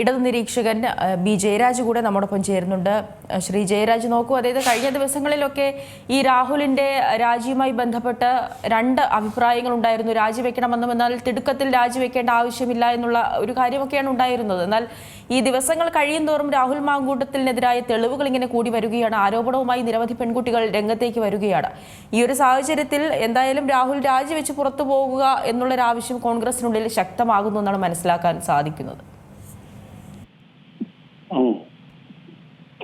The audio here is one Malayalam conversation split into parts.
ഇടതു നിരീക്ഷകൻ ബി ജയരാജ് കൂടെ നമ്മോടൊപ്പം ചേരുന്നുണ്ട്. ശ്രീ ജയരാജ് നോക്കൂ അതായത് കഴിഞ്ഞ ദിവസങ്ങളിലൊക്കെ ഈ രാഹുലിന്റെ രാജിയുമായി ബന്ധപ്പെട്ട് രണ്ട് അഭിപ്രായങ്ങൾ ഉണ്ടായിരുന്നു. രാജിവെക്കണമെന്നും എന്നാൽ തിടുക്കത്തിൽ രാജിവെക്കേണ്ട ആവശ്യമില്ല എന്നുള്ള ഒരു കാര്യമൊക്കെയാണ് ഉണ്ടായിരുന്നത്. എന്നാൽ ഈ ദിവസങ്ങൾ കഴിയും തോറും രാഹുൽ മാങ്കൂട്ടത്തിനെതിരായ തെളിവുകൾ ഇങ്ങനെ കൂടി വരികയാണ്. ആരോപണവുമായി നിരവധി പെൺകുട്ടികൾ രംഗത്തേക്ക് വരികയാണ്. ഈ ഒരു സാഹചര്യത്തിൽ എന്തായാലും രാഹുൽ രാജിവെച്ച് പുറത്തു പോകുക എന്നുള്ളൊരു ആവശ്യം കോൺഗ്രസിനുള്ളിൽ ശക്തമാകുന്നു എന്നാണ് മനസ്സിലാക്കാൻ സാധിക്കുന്നത്.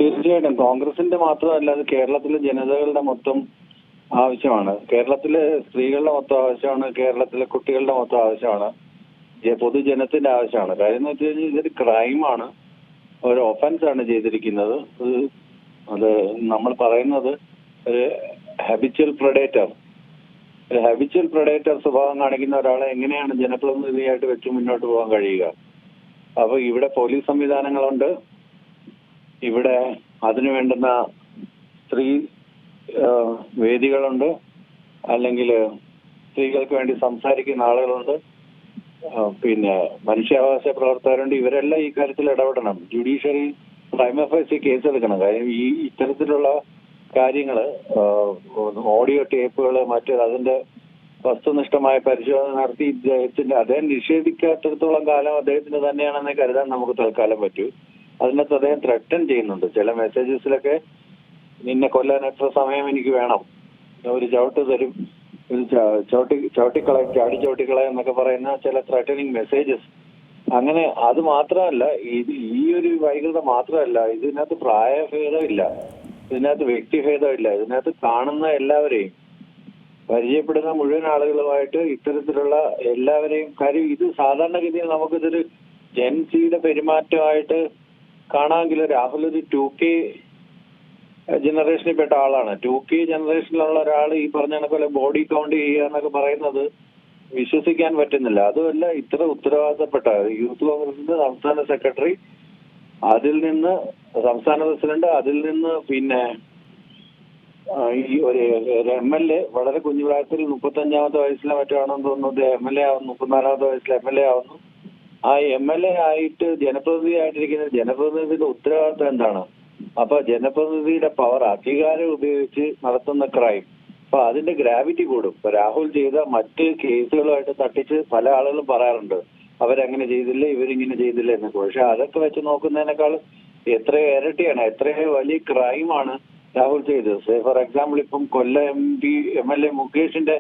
തീർച്ചയായിട്ടും. കോൺഗ്രസിന്റെ മാത്രമല്ല അത് കേരളത്തിലെ ജനതകളുടെ മൊത്തം ആവശ്യമാണ്. കേരളത്തിലെ സ്ത്രീകളുടെ മൊത്തം ആവശ്യമാണ് കേരളത്തിലെ കുട്ടികളുടെ മൊത്തം ആവശ്യമാണ് പൊതുജനത്തിന്റെ ആവശ്യമാണ്. കാര്യം എന്ന് വെച്ച് കഴിഞ്ഞാൽ ഇതൊരു ക്രൈമാണ്. ഒരു ഒഫൻസ് ആണ് ചെയ്തിരിക്കുന്നത്. അത് നമ്മൾ പറയുന്നത് ഒരു ഹാബിച്വൽ പ്രൊഡേറ്റർ ഒരു ഹാബിച്വൽ പ്രൊഡേറ്റർ സ്വഭാവം കാണിക്കുന്ന ഒരാളെ എങ്ങനെയാണ് ജനപ്രതിനിധിയായിട്ട് വെച്ച് മുന്നോട്ട് പോകാൻ കഴിയുക? അപ്പൊ ഇവിടെ പോലീസ് സംവിധാനങ്ങളുണ്ട്. ഇവിടെ അതിനു വേണ്ടുന്ന സ്ത്രീ വേദികളുണ്ട്. അല്ലെങ്കിൽ സ്ത്രീകൾക്ക് വേണ്ടി സംസാരിക്കുന്ന ആളുകളുണ്ട്. പിന്നെ മനുഷ്യാവകാശ പ്രവർത്തകരുണ്ട്. ഇവരെല്ലാം ഈ കാര്യത്തിൽ ഇടപെടണം. ജുഡീഷ്യറി പ്രൈം കേസ് എടുക്കണം. കാര്യം ഈ ഇത്തരത്തിലുള്ള കാര്യങ്ങൾ ഓഡിയോ ടേപ്പുകൾ മറ്റ് അതിന്റെ വസ്തുനിഷ്ഠമായ പരിശോധന നടത്തി ഇദ്ദേഹത്തിന്റെ അദ്ദേഹം നിഷേധിക്കാത്തിടത്തോളം കാലം അദ്ദേഹത്തിന് തന്നെയാണെന്ന് കരുതാൻ നമുക്ക് തൽക്കാലം പറ്റൂ. അതിനകത്ത് അദ്ദേഹം ത്രട്ടൻ ചെയ്യുന്നുണ്ട്. ചില മെസ്സേജസിലൊക്കെ നിന്നെ കൊല്ലാൻ എത്ര സമയം എനിക്ക് വേണം. ഒരു ചവിട്ട് തരും. ചവിട്ടി ചവിട്ടിക്കളയും ചാടി ചവിട്ടിക്കളയും എന്നൊക്കെ പറയുന്ന ചില ത്രട്ടനിങ് മെസ്സേജസ് അങ്ങനെ അത് മാത്രമല്ല ഇത് ഈ ഒരു വൈകൃത മാത്രമല്ല ഇതിനകത്ത് പ്രായഭേദമില്ല. ഇതിനകത്ത് വ്യക്തിഭേദമില്ല. ഇതിനകത്ത് കാണുന്ന എല്ലാവരെയും പരിചയപ്പെടുന്ന മുഴുവൻ ആളുകളുമായിട്ട് ഇത്തരത്തിലുള്ള എല്ലാവരെയും കാര്യം ഇത് സാധാരണഗതിയിൽ നമുക്കിതൊരു ജെൻസിയുടെ പെരുമാറ്റമായിട്ട് കാണാമെങ്കിൽ രാഹുൽ ഒരു ടു കെ ജനറേഷനിൽ പെട്ട ആളാണ്. ടു കെ ജനറേഷനിലുള്ള ഒരാൾ ഈ പറഞ്ഞ പോലെ ബോഡി കൗണ്ട് ചെയ്യുക എന്നൊക്കെ പറയുന്നത് വിശ്വസിക്കാൻ പറ്റുന്നില്ല. അതുമല്ല ഇത്ര ഉത്തരവാദിത്തപ്പെട്ട യൂത്ത് കോൺഗ്രസിന്റെ സംസ്ഥാന സെക്രട്ടറി അതിൽ നിന്ന് സംസ്ഥാന പ്രസിഡന്റ് അതിൽ നിന്ന് പിന്നെ ഈ ഒരു എം എൽ എ വളരെ കുഞ്ഞു പ്രായത്തിൽ മുപ്പത്തഞ്ചാമത്തെ വയസ്സിലെ മറ്റാണെന്ന് തോന്നുന്നു. എം എൽ എ ആവുന്നു മുപ്പത്തിനാലാമത്തെ വയസ്സിൽ എം എൽ എ ആവുന്നു. ആ എം എൽ എ ആയിട്ട് ജനപ്രതിനിധി ആയിട്ടിരിക്കുന്ന ജനപ്രതിനിധിയുടെ ഉത്തരവാദിത്തം എന്താണ്? അപ്പൊ ജനപ്രതിനിധിയുടെ പവർ അധികാരം ഉപയോഗിച്ച് നടത്തുന്ന ക്രൈം അപ്പൊ അതിന്റെ ഗ്രാവിറ്റി കൂടും. ഇപ്പൊ രാഹുൽ ചെയ്ത മറ്റ് കേസുകളുമായിട്ട് തട്ടിച്ച് പല ആളുകളും പറയാറുണ്ട്. അവരങ്ങനെ ചെയ്തില്ല ഇവരിങ്ങനെ ചെയ്തില്ല എന്നൊക്കെ. പക്ഷെ അതൊക്കെ വെച്ച് നോക്കുന്നതിനേക്കാൾ എത്ര ഇരട്ടിയാണ് എത്ര വലിയ ക്രൈമാണ് രാഹുൽ ചെയ്തത്. ഫോർ എക്സാമ്പിൾ ഇപ്പം Kollam M P M L A മുകേഷിന്റെ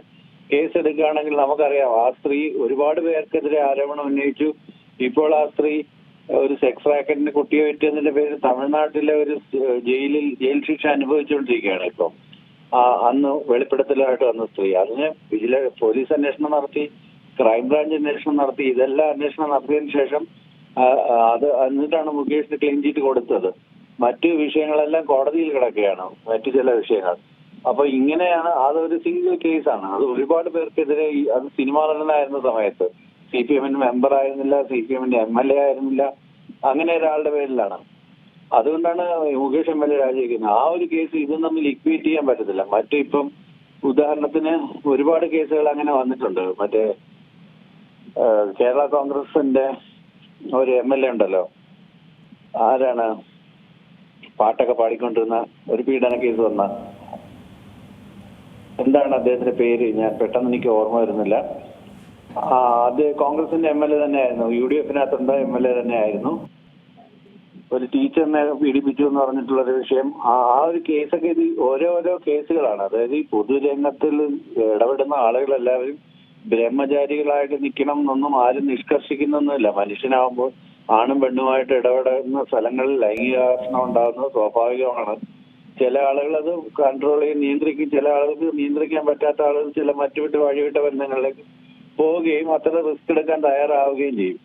കേസ് എടുക്കുകയാണെങ്കിൽ നമുക്കറിയാം ആ സ്ത്രീ ഒരുപാട് പേർക്കെതിരെ ആരോപണം ഉന്നയിച്ചു. ഇപ്പോൾ ആ സ്ത്രീ ഒരു സെക്സ് റാക്കറ്റിന് കുട്ടിയെ വിറ്റതിന്റെ പേരിൽ തമിഴ്നാട്ടിലെ ഒരു ജയിലിൽ ജയിൽ ശിക്ഷ അനുഭവിച്ചുകൊണ്ടിരിക്കുകയാണ് ഇപ്പം. അന്ന് വെളിപ്പെടുത്തലായിട്ട് വന്ന സ്ത്രീ. അതിന് വിജില പോലീസ് അന്വേഷണം നടത്തി ക്രൈംബ്രാഞ്ച് അന്വേഷണം നടത്തി ഇതെല്ലാം അന്വേഷണം നടത്തിയതിനു ശേഷം അത് എന്നിട്ടാണ് മുകേഷിന് ക്ലീൻ ചീറ്റ് കൊടുത്തത്. മറ്റു വിഷയങ്ങളെല്ലാം കോടതിയിൽ കിടക്കുകയാണ്. മറ്റു ചില വിഷയങ്ങൾ. അപ്പൊ ഇങ്ങനെയാണ് അതൊരു സിംഗിൾ കേസാണ് അത് ഒരുപാട് പേർക്കെതിരെ അത് സിനിമാ നടനായിരുന്ന സമയത്ത്. സി പി എമ്മിന്റെ മെമ്പർ ആയിരുന്നില്ല സി പി എമ്മിന്റെ എം എൽ എ ആയിരുന്നില്ല. അങ്ങനെ ഒരാളുടെ പേരിലാണ്. അതുകൊണ്ടാണ് മുകേഷ് എം എൽ എ രാജിവെക്കുന്നത്. ആ ഒരു കേസ് ഇതും തമ്മിൽ ഇക്വേറ്റ് ചെയ്യാൻ പറ്റത്തില്ല. മറ്റു ഇപ്പം ഉദാഹരണത്തിന് ഒരുപാട് കേസുകൾ അങ്ങനെ വന്നിട്ടുണ്ട്. മറ്റേ കേരള കോൺഗ്രസിന്റെ ഒരു എം എൽ എ ഉണ്ടല്ലോ. ആരാണ്? പാട്ടൊക്കെ പാടിക്കൊണ്ടിരുന്ന ഒരു പീഡന കേസ് വന്ന എന്താണ് അദ്ദേഹത്തിന്റെ പേര്? ഞാൻ പെട്ടെന്ന് എനിക്ക് ഓർമ്മ വരുന്നില്ല. അത് കോൺഗ്രസിന്റെ എം എൽ എ തന്നെയായിരുന്നു. യു ഡി എഫിനകത്തുണ്ട് എം എൽ എ തന്നെയായിരുന്നു. ഒരു ടീച്ചറിനെ പീഡിപ്പിച്ചു എന്ന് പറഞ്ഞിട്ടുള്ള ഒരു വിഷയം. ആ ആ ഒരു കേസൊക്കെ ഇത് ഓരോരോ കേസുകളാണ്. അതായത് ഈ പൊതുരംഗത്തിൽ ഇടപെടുന്ന ആളുകളെല്ലാവരും ബ്രഹ്മചാരികളായിട്ട് നിൽക്കണം എന്നൊന്നും ആരും നിഷ്കർഷിക്കുന്നൊന്നുമില്ല. മനുഷ്യനാവുമ്പോൾ ആണും പെണ്ണുമായിട്ട് ഇടപെടുന്ന സ്ഥലങ്ങളിൽ ലൈംഗികാകർഷണം ഉണ്ടാകുന്നത് സ്വാഭാവികമാണ്. ചില ആളുകൾ അത് കൺട്രോൾ ചെയ്ത് നിയന്ത്രിക്കും. ചില ആളുകൾക്ക് നിയന്ത്രിക്കാൻ പറ്റാത്ത ആളുകൾ ചില മറ്റുവിട്ട് വഴിവിട്ട ബന്ധങ്ങളിലേക്ക് പോവുകയും അത്ര റിസ്ക് എടുക്കാൻ തയ്യാറാവുകയും ചെയ്യും.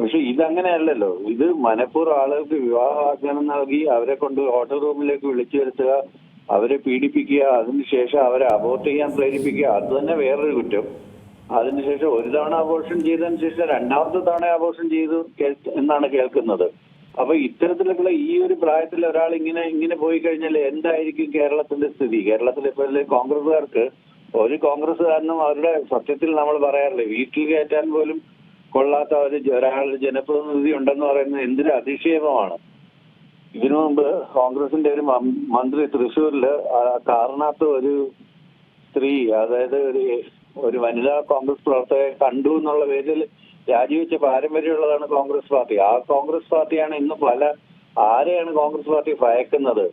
പക്ഷെ ഇതങ്ങനെയല്ലല്ലോ. ഇത് മനഃപൂർവം ആളുകൾക്ക് വിവാഹ വാഗ്ദാനം നൽകി അവരെ കൊണ്ട് ഹോട്ടൽ റൂമിലേക്ക് വിളിച്ചു വരുത്തുക അവരെ പീഡിപ്പിക്കുക അതിനുശേഷം അവരെ അബോർട്ട് ചെയ്യാൻ പ്രേരിപ്പിക്കുക അത് തന്നെ വേറൊരു കുറ്റം. അതിനുശേഷം ഒരു തവണ അബോർഷൻ ചെയ്തതിനു ശേഷം രണ്ടാമത്തെ തവണ അബോർഷൻ ചെയ്തു എന്നാണ് കേൾക്കുന്നത്. അപ്പൊ ഇത്തരത്തിലുള്ള ഈ ഒരു പ്രായത്തിൽ ഒരാൾ ഇങ്ങനെ ഇങ്ങനെ പോയി കഴിഞ്ഞാൽ എന്തായിരിക്കും കേരളത്തിന്റെ സ്ഥിതി? കേരളത്തിൽ ഇപ്പൊ കോൺഗ്രസുകാർക്ക് ഒരു കോൺഗ്രസ്സുകാരനും അവരുടെ സത്യത്തിൽ നമ്മൾ പറയാറില്ലേ വീട്ടിൽ കയറ്റാൻ പോലും കൊള്ളാത്ത ഒരു ഒരാളുടെ ജനപ്രതിനിധി ഉണ്ടെന്ന് പറയുന്നത് എന്തൊരു അതിക്ഷേപമാണ്. ഇതിനു മുമ്പ് കോൺഗ്രസിന്റെ ഒരു മന്ത്രി തൃശ്ശൂരിൽ കാറിനകത്ത് ഒരു സ്ത്രീ അതായത് ഒരു ഒരു വനിതാ കോൺഗ്രസ് പ്രവർത്തകരെ കണ്ടു എന്നുള്ള പേരിൽ രാജിവെച്ച പാരമ്പര്യമുള്ളതാണ് കോൺഗ്രസ് പാർട്ടി. ആ കോൺഗ്രസ് പാർട്ടിയാണ് ഇന്ന് പല ആരെയാണ് കോൺഗ്രസ് പാർട്ടി ഭയക്കുന്നത്?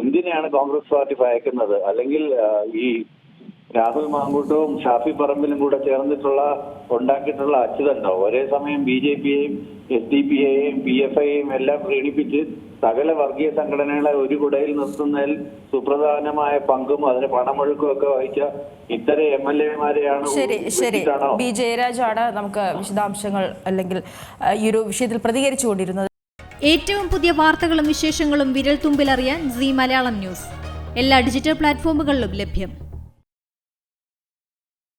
എന്തിനെയാണ് കോൺഗ്രസ് പാർട്ടി ഭയക്കുന്നത്? അല്ലെങ്കിൽ ഈ രാഹുൽ മാങ്കൂട്ടവും ഷാഫി പറമ്പിലും കൂടെ ചേർന്നിട്ടുള്ള ഉണ്ടാക്കിയിട്ടുള്ള അച്യുതണ്ടോ ഒരേ സമയം ബി ജെ പിയെയും എസ് ഡി പി എയും പി എഫ് ഐയും എല്ലാം പ്രീണിപ്പിച്ച് സകല വർഗീയ സംഘടനകളെ ഒരു കുടയിൽ നിർത്തുന്നതിൽ സുപ്രധാനമായ പങ്കും അതിന് പണമൊഴുക്കും ഒക്കെ വഹിച്ച ഇത്തരം എം എൽ എമാരെയാണ് ശരി ശരി. ബി ജയരാജാണ് നമുക്ക് വിശദാംശങ്ങൾ അല്ലെങ്കിൽ ഈ ഒരു വിഷയത്തിൽ പ്രതികരിച്ചുകൊണ്ടിരുന്നത്. ഏറ്റവും പുതിയ വാർത്തകളും വിശേഷങ്ങളും വിരൽ തുമ്പിലറിയാൻ സി മലയാളം ന്യൂസ്. എല്ലാ ഡിജിറ്റൽ പ്ലാറ്റ്ഫോമുകളിലും ലഭ്യം.